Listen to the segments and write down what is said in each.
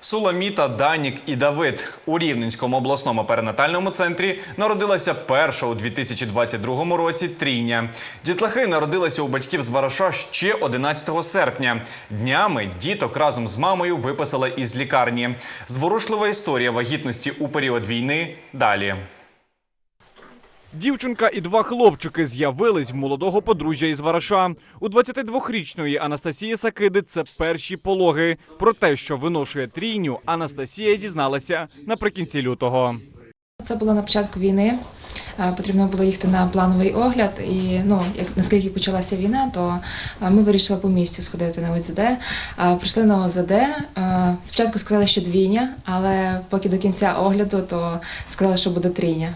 Суламіта, Данік і Давид у Рівненському обласному перинатальному центрі народилася перша у 2022 році трійня. Дітлахи народилися у батьків з Вараша ще 11 серпня. Днями діток разом з мамою виписали із лікарні. Зворушлива історія вагітності у період війни далі. Дівчинка і два хлопчики з'явились в молодого подружжя із Вараша. У 22-річної Анастасії Сакиди це перші пологи. Про те, що виношує трійню, Анастасія дізналася наприкінці лютого. Це було на початку війни. Е, Потрібно було їхати на плановий огляд. І ну, як наскільки почалася війна, то е, ми вирішили по місцю сходити на ОЗД. Е, Прийшли на ОЗД. Спочатку сказали, що двійня, але поки до кінця огляду, то сказали, що буде трійня.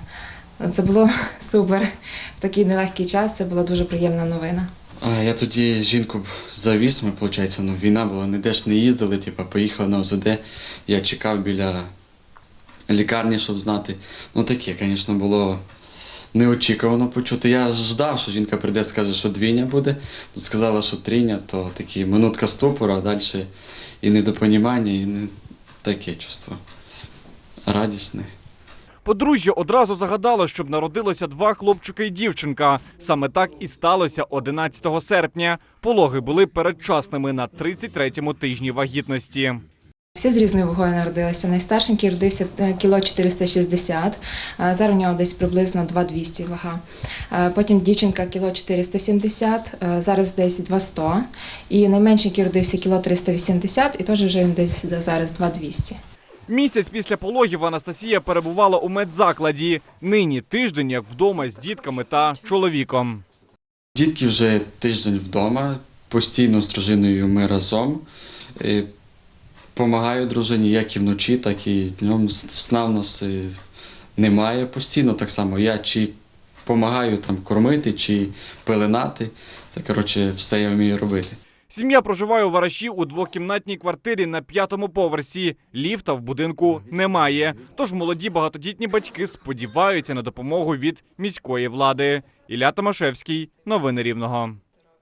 Це було супер. В такий нелегкий час це була дуже приємна новина. Я тоді жінку завіз, ми, виходить, ну, війна була, ніде ж не їздили, типу, поїхали на ОЗД. Я чекав біля лікарні, щоб знати. Ну таке, звісно, було неочікувано почути. Я ждав, що жінка прийде, скаже, що двійня буде. Тут сказала, що трійня, то такі минутка стопора, а далі і недопонімання, і не таке чувство. Радісне. Подружжя одразу загадало, щоб народилося два хлопчики і дівчинка. Саме так і сталося 11 серпня. Пологи були передчасними на 33-му тижні вагітності. Всі з різною вагою народилися. Найстаршенький родився е, кіло 460, е, зараз у нього десь приблизно 2200 вага. Е, Потім дівчинка кіло 470, е, зараз десь 200. І найменшенький родився кіло 380, і теж вже він десь зараз 2200. Місяць після пологів Анастасія перебувала у медзакладі. Нині тиждень як вдома з дітками та чоловіком. Дітки вже тиждень вдома, постійно з дружиною ми разом. Помагаю дружині як і вночі, так і днем. Сна в нас е, немає постійно так само. Я чи допомагаю там кормити, чи пеленати. Це, коротше, все я вмію робити. Сім'я проживає у Вараші у двокімнатній квартирі на п'ятому поверсі. Ліфта в будинку немає. Тож молоді багатодітні батьки сподіваються на допомогу від міської влади. Ілля Томашевський, новини Рівного.